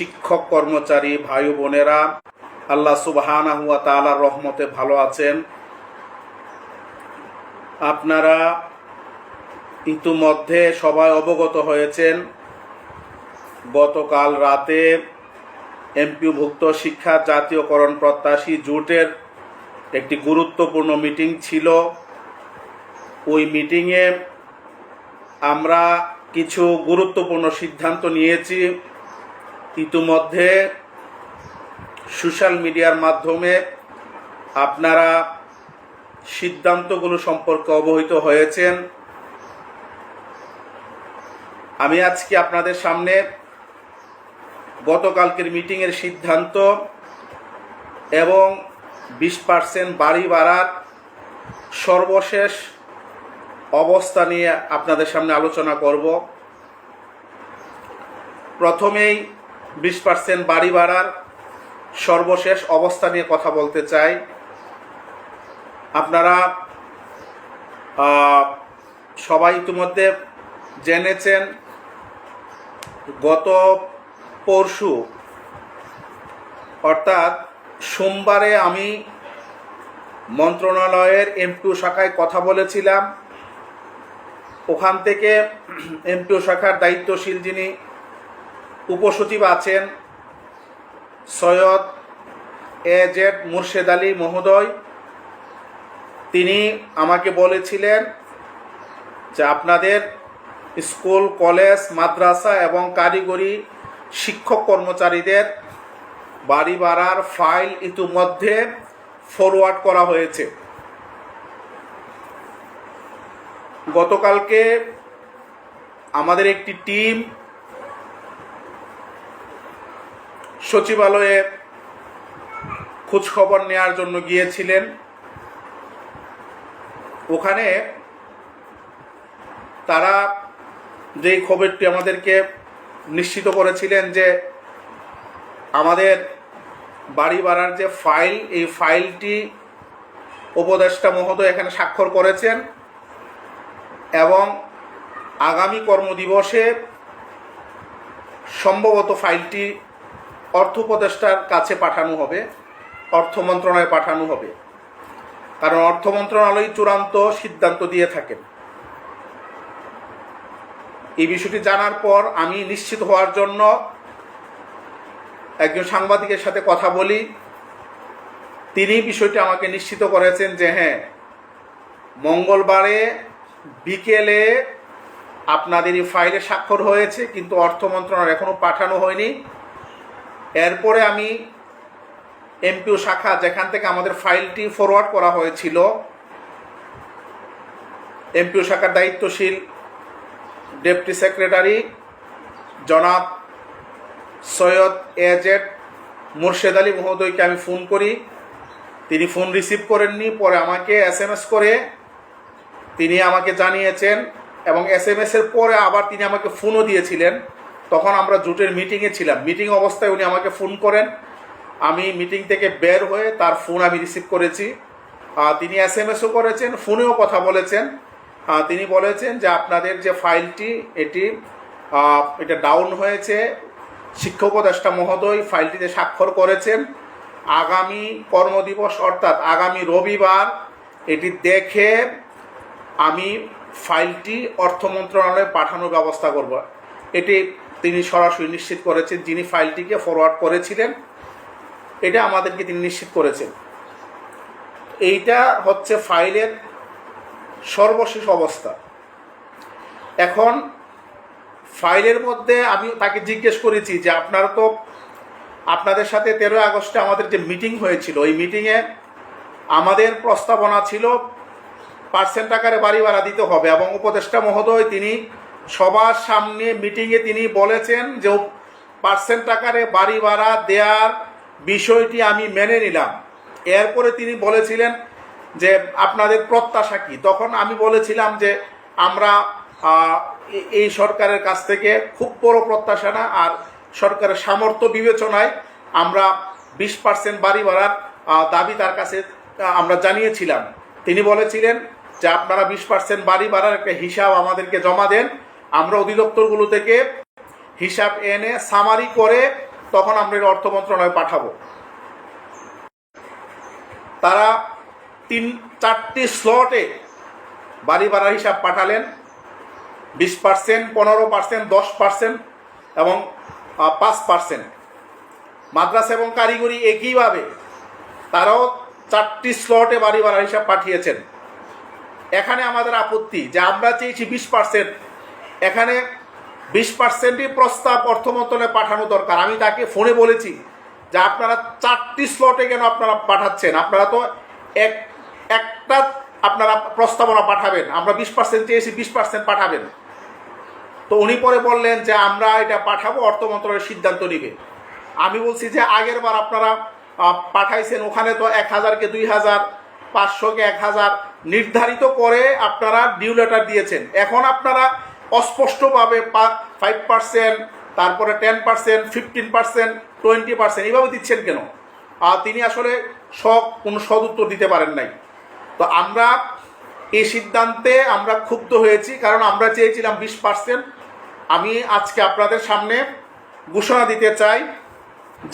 শিক্ষক, কর্মচারী, ভাই বোনেরা, আল্লাহ সুবহানা হুয়া তালার রহমতে ভালো আছেন। আপনারা ইতিমধ্যে সবাই অবগত হয়েছেন, গতকাল রাতে এমপিভুক্ত শিক্ষা জাতীয়করণ প্রত্যাশী জোটের একটি গুরুত্বপূর্ণ মিটিং ছিল। ওই মিটিংয়ে আমরা কিছু গুরুত্বপূর্ণ সিদ্ধান্ত নিয়েছি। ইতিমধ্যে সোশ্যাল মিডিয়ার মাধ্যমে আপনারা সিদ্ধান্তগুলো সম্পর্কে অবহিত হয়েছেন। আমি আজকে আপনাদের সামনে গতকালকের মিটিংয়ের সিদ্ধান্ত এবং বিশ পার্সেন্ট বাড়ি বাড়ার সর্বশেষ অবস্থা নিয়ে আপনাদের সামনে আলোচনা করব। প্রথমেই বিশ পার্সেন্ট বাড়ি বাড়ার সর্বশেষ অবস্থা নিয়ে কথা বলতে চাই। আপনারা সবাই ইতিমধ্যে জেনেছেন, গত পরশু, অর্থাৎ সোমবারে আমি মন্ত্রণালয়ের এমপিও শাখায় কথা বলেছিলাম। ওখান থেকে এমপিও শাখার দায়িত্বশীল যিনি উপসচিব আছেন সৈয়দ এ জেড মুর্শেদ আলী মহোদয়। তিনি আমাকে বলেছিলেন যে আপনাদের স্কুল, কলেজ, মাদ্রাসা এবং কারিগরি শিক্ষক কর্মচারীদের বাড়ি ভাড়ার ফাইল ইতিমধ্যে ফরওয়ার্ড করা হয়েছে। গতকালকে আমাদের একটি টিম সচিবালয়ে খোঁজখবর নেওয়ার জন্য গিয়েছিলেন। ওখানে তারা যেই খবরটি আমাদেরকে নিশ্চিত করেছিলেন যে আমাদের বাড়ি ভাড়ার যে ফাইল, এই ফাইলটি উপদেষ্টা মহোদয় এখানে স্বাক্ষর করেছেন এবং আগামী কর্মদিবসে সম্ভবত ফাইলটি অর্থ উপদেষ্টার কাছে পাঠানো হবে, অর্থ মন্ত্রণালয়ে পাঠানো হবে। কারণ অর্থ মন্ত্রণালয় চূড়ান্ত সিদ্ধান্ত দিয়ে থাকেন এই বিষয়টি জানার পর আমি নিশ্চিত হওয়ার জন্য একজন সাংবাদিকের সাথে কথা বলি। তিনি বিষয়টি আমাকে নিশ্চিত করেছেন যে হ্যাঁ মঙ্গলবারে বিকেলে আপনাদের এই ফাইলে স্বাক্ষর হয়েছে, কিন্তু অর্থ মন্ত্রণালয় এখনও পাঠানো হয়নি। এরপরে আমি এমপিও শাখা, যেখান থেকে আমাদের ফাইলটি ফরওয়ার্ড করা হয়েছিল এমপিও শাখার দায়িত্বশীল ডেপুটি সেক্রেটারি জনাব সৈয়দ এজেড মুর্শেদ আলী মহোদয়কে আমি ফোন করি। তিনি ফোন রিসিভ করেননি, পরে আমাকে এস এম এস করে তিনি আমাকে জানিয়েছেন এবং এস এম এসের পরে আবার তিনি আমাকে ফোনও দিয়েছিলেন। তখন আমরা জোটের মিটিংয়ে ছিলাম। মিটিং অবস্থায় উনি আমাকে ফোন করেন। আমি মিটিং থেকে বের হয়ে তার ফোন আমি রিসিভ করেছি। তিনি এস এম এসও করেছেন ফোনেও কথা বলেছেন। তিনি বলেছেন যে আপনাদের যে ফাইলটি এটি এটা ডাউন হয়েছে। শিক্ষক উপদেষ্টা মহোদয় ফাইলটিতে স্বাক্ষর করেছেন। আগামী কর্মদিবস অর্থাৎ আগামী রবিবার এটি দেখে আমি ফাইলটি অর্থ মন্ত্রণালয়ে পাঠানোর ব্যবস্থা করব। এটি তিনি সরাসরি নিশ্চিত করেছেন যিনি ফাইলটিকে ফরওয়ার্ড করেছিলেন, এটা আমাদেরকে তিনি নিশ্চিত করেছেন। এইটা হচ্ছে ফাইলের সর্বশেষ অবস্থা। এখন ফাইলের মধ্যে আমি তাকে জিজ্ঞেস করেছি যে আপনারা তো আপনাদের সাথে তেরোই আগস্টে আমাদের যে মিটিং হয়েছিল, ওই মিটিংয়ে আমাদের প্রস্তাবনা ছিল পার্সেন্ট আকারে বাড়ি ভাড়া দিতে হবে এবং উপদেষ্টা মহোদয়, তিনি সবার সামনে মিটিংয়ে তিনি বলেছেন যে পার্সেন্ট আকারে বাড়ি ভাড়া দেওয়ার বিষয়টি আমি মেনে নিলাম। এরপরে তিনি বলেছিলেন যে আপনাদের প্রত্যাশা কি? তখন আমি বলেছিলাম যে আমরা এই সরকারের কাছ থেকে খুব বড় প্রত্যাশা না, আর সরকারের সামর্থ্য বিবেচনায় আমরা বিশ পার্সেন্ট বাড়ি ভাড়ার দাবি তার কাছে আমরা জানিয়েছিলাম। তিনি বলেছিলেন যে আপনারা বিশ পার্সেন্ট বাড়ি ভাড়ার একটা হিসাব আমাদেরকে জমা দেন আমরা অধিদপ্তরগুলো থেকে হিসাব এনে সামারি করে তখন আমরা অর্থ মন্ত্রণালয়ে পাঠাবো। তারা তিন, চারটি স্লটে বাড়ি ভাড়ার হিসাব পাঠালেন। বিশ পার্সেন্ট পনেরো পার্সেন্ট দশ পার্সেন্ট এবং পাঁচ পার্সেন্ট মাদ্রাসা এবং কারিগরি একইভাবে তারাও চারটি স্লটে বাড়ি ভাড়ার হিসাব পাঠিয়েছেন। এখানে আমাদের আপত্তি যে আমরা চেয়েছি বিশ পার্সেন্ট এখানে বিশ পার্সেন্টই প্রস্তাব অর্থ মন্ত্রণালয়ে পাঠানো দরকার। আমি তাকে ফোনে বলেছি যে আপনারা চারটি স্লটে কেন আপনারা পাঠাচ্ছেন? আপনারা তো এক, একটা আপনারা প্রস্তাবনা পাঠাবেন। আমরা বিশ পার্সেন্ট চেয়েছি, বিশ পার্সেন্ট পাঠাবেন। তো উনি পরে বললেন যে আমরা এটা পাঠাবো, অর্থ মন্ত্রণালয়ের সিদ্ধান্ত নিবে। আমি বলছি যে আগের বার আপনারা পাঠাইছেন, ওখানে তো এক হাজারকে দুই হাজার, পাঁচশোকে এক হাজার নির্ধারিত করে আপনারা ডিউ লেটার দিয়েছেন। এখন আপনারা অস্পষ্টভাবে ফাইভ পার্সেন্ট তারপরে ten percent fifteen percent twenty percent এইভাবে দিচ্ছেন কেন? আর তিনি আসলে সব কোনো সদ উত্তর দিতে পারেন নাই। তো আমরা এই সিদ্ধান্তে আমরা ক্ষুব্ধ হয়েছি, কারণ আমরা চেয়েছিলাম বিশ পার্সেন্ট আমি আজকে আপনাদের সামনে ঘোষণা দিতে চাই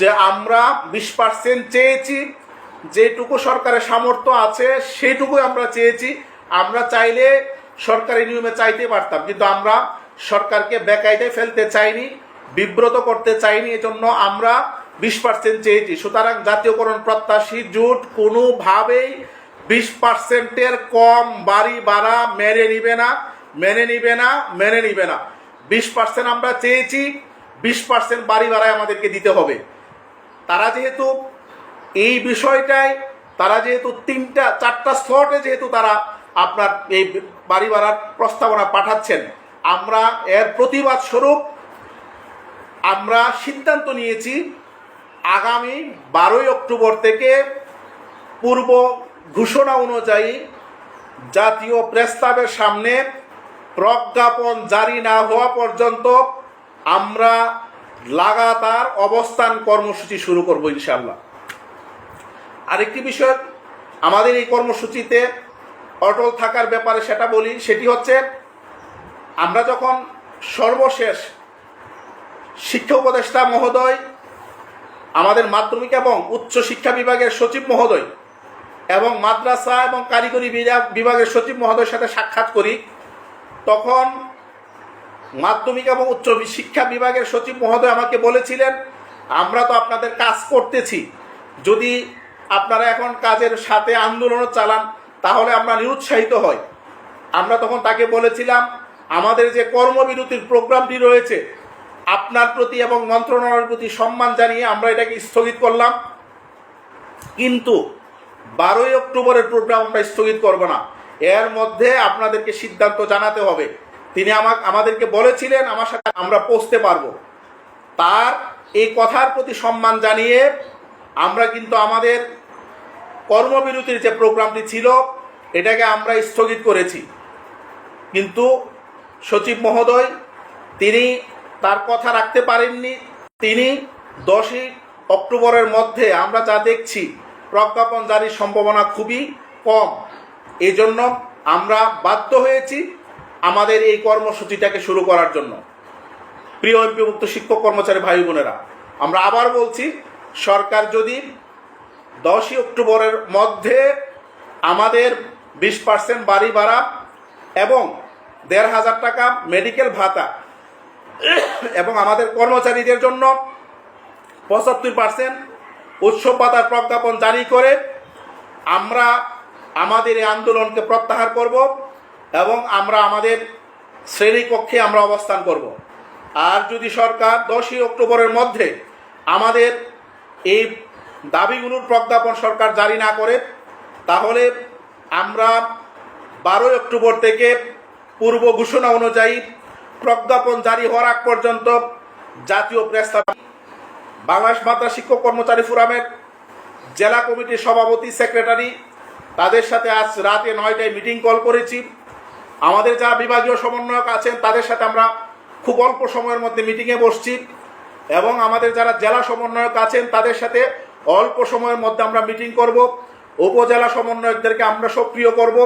যে আমরা বিশ পার্সেন্ট চেয়েছি, যেটুকু সরকারের সামর্থ্য আছে সেইটুকুই আমরা চেয়েছি। আমরা চাইলে সরকারি নিয়মে চাইতে পারতাম, কিন্তু আমরা সরকারকে বেকায়দায় ফেলতে চাইনি, বিব্রত করতে চাইনি, এজন্য আমরা বিশ পার্সেন্ট চেয়েছি। সুতরাং জাতীয়করণ প্রত্যাশী জোট কোনোভাবেই বিশ পার্সেন্টের কম বাড়ি ভাড়া মেনে নিবে না, মেনে নিবে না, মেনে নিবে না। বিশ পার্সেন্ট আমরা চেয়েছি, বিশ পার্সেন্ট বাড়ি ভাড়ায় আমাদেরকে দিতে হবে। তারা যেহেতু এই বিষয়টায়, তারা যেহেতু তিনটা, চারটা স্লটে যেহেতু তারা আপনার এই বাড়ি ভাড়ার প্রস্তাবনা পাঠাচ্ছেন। আমরা এর প্রতিবাদ স্বরূপ আমরা সিদ্ধান্ত নিয়েছি আগামী বারোই অক্টোবর থেকে পূর্ব ঘোষণা অনুযায়ী জাতীয় প্রস্তাবের সামনে প্রজ্ঞাপন জারি না হওয়া পর্যন্ত আমরা লাগাতার অবস্থান কর্মসূচি শুরু করব ইনশাল্লাহ আরেকটি বিষয়, আমাদের এই কর্মসূচিতে অটল থাকার ব্যাপারে সেটা বলি, সেটি হচ্ছে আমরা যখন সর্বশেষ শিক্ষা উপদেষ্টা মহোদয়, আমাদের মাধ্যমিক এবং উচ্চ শিক্ষা বিভাগের সচিব মহোদয় এবং মাদ্রাসা এবং কারিগরি বিভাগ- বিভাগের সচিব মহোদয়ের সাথে সাক্ষাৎ করি, তখন মাধ্যমিক এবং উচ্চ শিক্ষা বিভাগের সচিব মহোদয় আমাকে বলেছিলেন, আমরা তো আপনাদের কাজ করতেছি। যদি আপনারা এখন কাজের সাথে আন্দোলনও চালান তাহলে আমরা নিরুৎসাহিত হই। আমরা তখন তাকে বলেছিলাম, আমাদের যে কর্মবিরতির প্রোগ্রামটি রয়েছে, আপনার প্রতি এবং মন্ত্রণালয়ের প্রতি সম্মান জানিয়ে আমরা এটাকে স্থগিত করলাম। কিন্তু বারোই অক্টোবরের প্রোগ্রাম আমরা স্থগিত করব না। এর মধ্যে আপনাদেরকে সিদ্ধান্ত জানাতে হবে। তিনি আমাকে আমাদেরকে বলেছিলেন, আমার সাথে আমরা পৌঁছতে পারব। তার এই কথার প্রতি সম্মান জানিয়ে আমরা কিন্তু আমাদের কর্মবিরতির যে প্রোগ্রামটি ছিল, এটাকে আমরা স্থগিত করেছি। কিন্তু সচিব মহোদয়, তিনি তার কথা রাখতে পারেননি। তিনি দশই অক্টোবরের মধ্যে আমরা যা দেখছি, প্রজ্ঞাপন জারির সম্ভাবনা খুবই কম। এই জন্য আমরা বাধ্য হয়েছি আমাদের এই কর্মসূচিটাকে শুরু করার জন্য। প্রিয় এমপিভুক্ত শিক্ষক কর্মচারী ভাই বোনেরা, আমরা আবার বলছি, সরকার যদি দশই অক্টোবরের মধ্যে আমাদের বিশ পার্সেন্ট বাড়ি ভাড়া এবং দেড় হাজার টাকা মেডিকেল ভাতা এবং আমাদের কর্মচারীদের জন্য পঁচাত্তর পার্সেন্ট উৎসব ভাতার প্রজ্ঞাপন জারি করে আমরা আমাদের এই আন্দোলনকে প্রত্যাহার করব এবং আমরা আমাদের শ্রেণীকক্ষে আমরা অবস্থান করব। আর যদি সরকার দশই অক্টোবরের মধ্যে আমাদের এই দাবিগুলোর প্রজ্ঞাপন সরকার জারি না করে, তাহলে আমরা বারোই অক্টোবর থেকে পূর্ব ঘোষণা অনুযায়ী প্রজ্ঞাপন জারি হওয়ার আগ পর্যন্ত জাতীয় প্রস্তাব বাংলাদেশ মাদ্রাস শিক্ষক কর্মচারী ফোরামের জেলা কমিটির সভাপতি, সেক্রেটারি, তাদের সাথে আজ রাতে নয়টায় মিটিং কল করেছি। আমাদের যারা বিভাগীয় সমন্বয়ক আছেন, তাদের সাথে আমরা খুব অল্প সময়ের মধ্যে মিটিংয়ে বসছি। এবং আমাদের যারা জেলা সমন্বয়ক আছেন, তাদের সাথে অল্প সময়ের মধ্যে আমরা মিটিং করব। উপজেলা সমন্বয়কদেরকে আমরা সক্রিয় করব।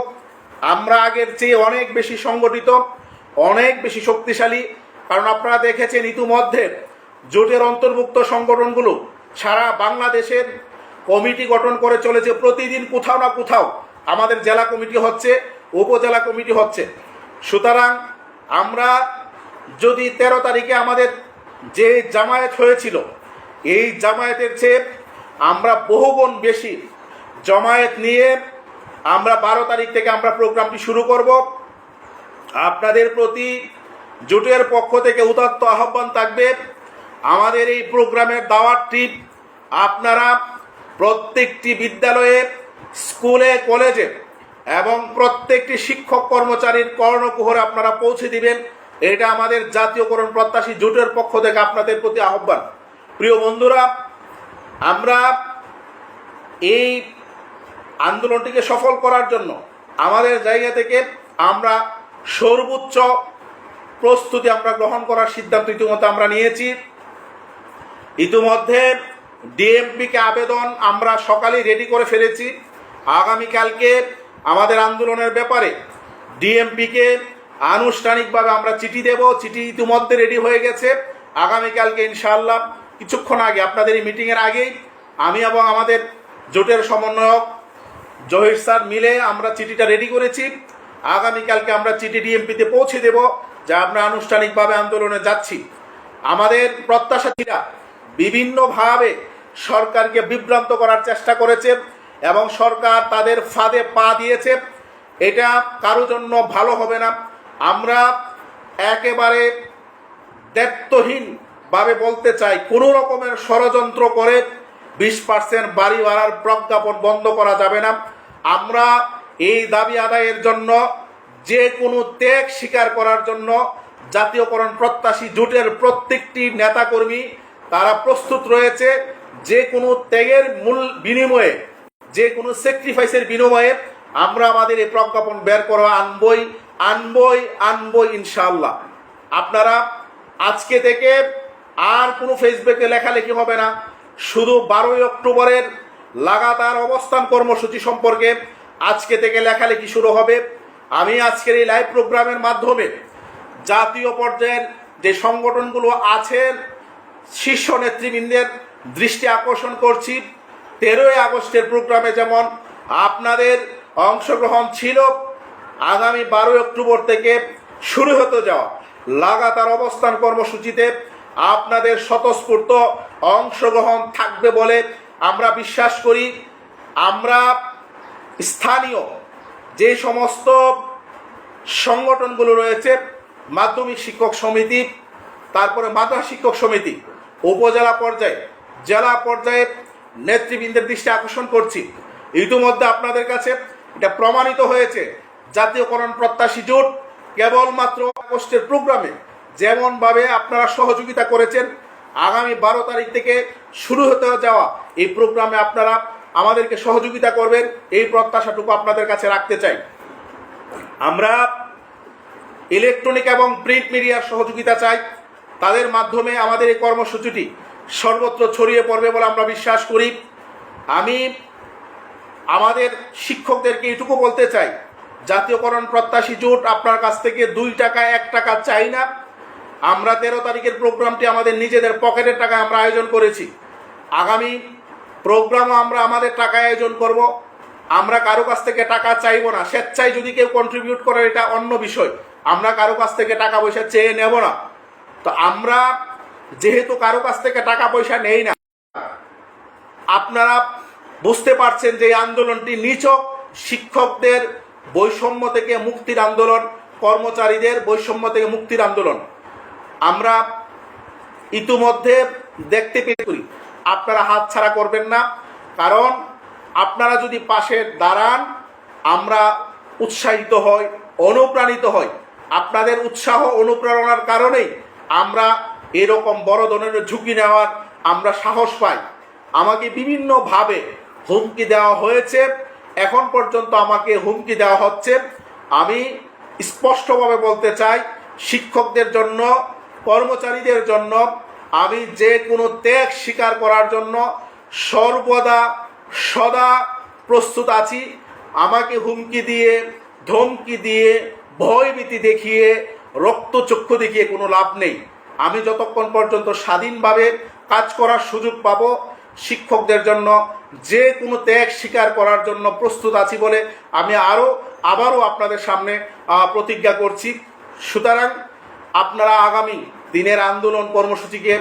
আমরা আগের চেয়ে অনেক বেশি সংগঠিত, অনেক বেশি শক্তিশালী। কারণ আপনারা দেখেছেন ইতিমধ্যে জোটের অন্তর্ভুক্ত সংগঠনগুলো সারা বাংলাদেশের কমিটি গঠন করে চলেছে। প্রতিদিন কোথাও না কোথাও আমাদের জেলা কমিটি হচ্ছে, উপজেলা কমিটি হচ্ছে। সুতরাং আমরা যদি তেরো তারিখে আমাদের যে জামায়াত হয়েছিল, এই জামায়াতের চেয়ে আমরা বহুগুণ বেশি জমায়েত নিয়ে আমরা বারো তারিখ থেকে আমরা প্রোগ্রামটি শুরু করব। আপনাদের প্রতি জোটের পক্ষ থেকে উদাত্ত আহ্বান থাকবে। আমাদের এই প্রোগ্রামের ট্রিপ আপনারা প্রত্যেকটি বিদ্যালয়ে, স্কুলে, কলেজে এবং প্রত্যেকটি শিক্ষক কর্মচারীর কর্ণকুহরে আপনারা পৌঁছে দিবেন। এটা আমাদের জাতীয়করণ প্রত্যাশী জোটের পক্ষ থেকে আপনাদের প্রতি আহ্বান। প্রিয় বন্ধুরা আমরা এই আন্দোলনটিকে সফল করার জন্য আমাদের জায়গা থেকে আমরা সর্বোচ্চ প্রস্তুতি আমরা গ্রহণ করার সিদ্ধান্ত ইতিমধ্যে আমরা নিয়েছি। ইতিমধ্যে ডিএমপিকে আবেদন আমরা সকালেই রেডি করে ফেলেছি। আগামীকালকে আমাদের আন্দোলনের ব্যাপারে ডিএমপিকে আনুষ্ঠানিকভাবে আমরা চিঠি দেব। চিঠি ইতিমধ্যে রেডি হয়ে গেছে। আগামীকালকে ইনশাআল্লাহ কিছুক্ষণ আগে, আপনাদের এই মিটিংয়ের আগেই আমি এবং আমাদের জোটের সমন্বয়ক জহির স্যার মিলে আমরা চিঠিটা রেডি করেছি। আগামীকালকে আমরা চিঠি ডিএমপিতে পৌঁছে দেব, যা আমরা আনুষ্ঠানিকভাবে আন্দোলনে যাচ্ছি। আমাদের প্রত্যাশাথীরা বিভিন্নভাবে সরকারকে বিভ্রান্ত করার চেষ্টা করেছে এবং সরকার তাদের ফাঁদে পা দিয়েছে। এটা কারও জন্য ভালো হবে না। আমরা একেবারে দায়িত্বহীন ভাবে বলতে চাই, কোনো রকমের ষড়যন্ত্র করে বিশ পার্সেন্ট বাড়ি ভাড়ার প্রজ্ঞাপন বন্ধ করা যাবে না। আমরা এই দাবি আদায়ের জন্য যে কোনো ত্যাগ স্বীকার করার জন্য জাতীয়করণ প্রত্যাশী জোটের প্রত্যেকটি নেতাকর্মী তারা প্রস্তুত রয়েছে যে কোনো ত্যাগের মূল বিনিময়ে, যে কোনো স্যাক্রিফাইসের বিনিময়ে আমরা আমাদের এই প্রজ্ঞাপন বের করা আনবই আনবই আনবই ইনশাল্লাহ আপনারা আজকে থেকে আর কোনো ফেসবুকে লেখালেখি হবে না। শুধু বারোই অক্টোবরের লাগাতার অবস্থান কর্মসূচি সম্পর্কে আজকে থেকে লেখালেখি শুরু হবে। আমি আজকের এই লাইভ প্রোগ্রামের মাধ্যমে জাতীয় পর্যায়ের যে সংগঠনগুলো আছেন, শীর্ষ নেতৃবৃন্দের দৃষ্টি আকর্ষণ করছি। তেরোই আগস্টের প্রোগ্রামে যেমন আপনাদের অংশগ্রহণ ছিল, আগামী বারোই অক্টোবর থেকে শুরু হতে যাওয়া লাগাতার অবস্থান কর্মসূচিতে আপনাদের স্বতঃস্ফূর্ত অংশগ্রহণ থাকবে বলে আমরা বিশ্বাস করি। আমরা স্থানীয় যে সমস্ত সংগঠনগুলো রয়েছে, মাধ্যমিক শিক্ষক সমিতি, তারপরে মাদ্রাসা শিক্ষক সমিতি, উপজেলা পর্যায়ে, জেলা পর্যায়ে নেতৃবৃন্দের দৃষ্টি আকর্ষণ করছি। ইতিমধ্যে আপনাদের কাছে এটা প্রমাণিত হয়েছে। জাতীয়করণ প্রত্যাশী জোট কেবলমাত্র আগস্টের প্রোগ্রামে যেমনভাবে আপনারা সহযোগিতা করেছেন, আগামী বারো তারিখ থেকে শুরু হতে যাওয়া এই প্রোগ্রামে আপনারা আমাদেরকে সহযোগিতা করবেন, এই প্রত্যাশাটুকু আপনাদের কাছে রাখতে চাই। আমরা ইলেকট্রনিক এবং প্রিন্ট মিডিয়ার সহযোগিতা চাই। তাদের মাধ্যমে আমাদের এই কর্মসূচিটি সর্বত্র ছড়িয়ে পড়বে বলে আমরা বিশ্বাস করি। আমি আমাদের শিক্ষকদেরকে এটুকু বলতে চাই, জাতীয়করণ প্রত্যাশী জোট আপনার কাছ থেকে দুই টাকা, এক টাকা চাই না। আমরা তেরো তারিখের প্রোগ্রামটি আমাদের নিজেদের পকেটের টাকায় আমরা আয়োজন করেছি। আগামী প্রোগ্রামও আমরা আমাদের টাকায় আয়োজন করব। আমরা কারও কাছ থেকে টাকা চাইব না। স্বেচ্ছায় যদি কেউ কন্ট্রিবিউট করে, এটা অন্য বিষয়। আমরা কারও কাছ থেকে টাকা পয়সা চেয়ে নেব না। তো আমরা যেহেতু কারও কাছ থেকে টাকা পয়সা নেই না, আপনারা বুঝতে পারছেন যে আন্দোলনটি নিচক শিক্ষকদের বৈষম্য থেকে মুক্তির আন্দোলন, কর্মচারীদের বৈষম্য থেকে মুক্তির আন্দোলন। আমরা ইতিমধ্যে দেখতে পেয়ে করি আপনারা হাত ছাড়া করবেন না, কারণ আপনারা যদি পাশে দাঁড়ান, আমরা উৎসাহিত হই, অনুপ্রাণিত হই। আপনাদের উৎসাহ অনুপ্রেরণার কারণেই আমরা এরকম বড় ধরনের ঝুঁকি নেওয়ার আমরা সাহস পাই। আমাকে বিভিন্নভাবে হুমকি দেওয়া হয়েছে, এখন পর্যন্ত আমাকে হুমকি দেওয়া হচ্ছে। আমি স্পষ্টভাবে বলতে চাই, শিক্ষকদের জন্য কর্মচারীদের জন্য আমি যে কোনো ত্যাগ স্বীকার করার জন্য সর্বদা, সদা প্রস্তুত আছি। আমাকে হুমকি দিয়ে, ধমকি দিয়ে, ভয়ভীতি দেখিয়ে, রক্তচক্ষু দেখিয়ে কোনো লাভ নেই। আমি যতক্ষণ পর্যন্ত স্বাধীনভাবে কাজ করার সুযোগ পাবো, শিক্ষকদের জন্য যে কোনো ত্যাগ স্বীকার করার জন্য প্রস্তুত আছি বলে আমি আরও আবারও আপনাদের সামনে প্রতিজ্ঞা করছি। সুতরাং আপনারা আগামী দিনের আন্দোলন কর্মসূচিকে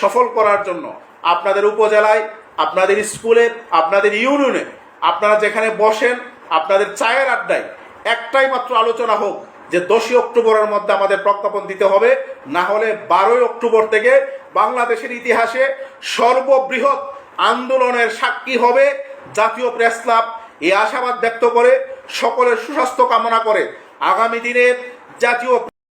সফল করার জন্য আপনাদের উপজেলায়, আপনাদের স্কুলে, আপনাদের ইউনিয়নে, আপনারা যেখানে বসেন, আপনাদের চায়ের আড্ডায় একটাই মাত্র আলোচনা হোক যে দশই অক্টোবরের মধ্যে আমাদের প্রজ্ঞাপন দিতে হবে। না হলে বারোই অক্টোবর থেকে বাংলাদেশের ইতিহাসে সর্ববৃহৎ আন্দোলনের সাক্ষী হবে জাতীয় প্রেস ক্লাব। এই আশাবাদ ব্যক্ত করে সকলের সুস্বাস্থ্য কামনা করে আগামী দিনে জাতীয়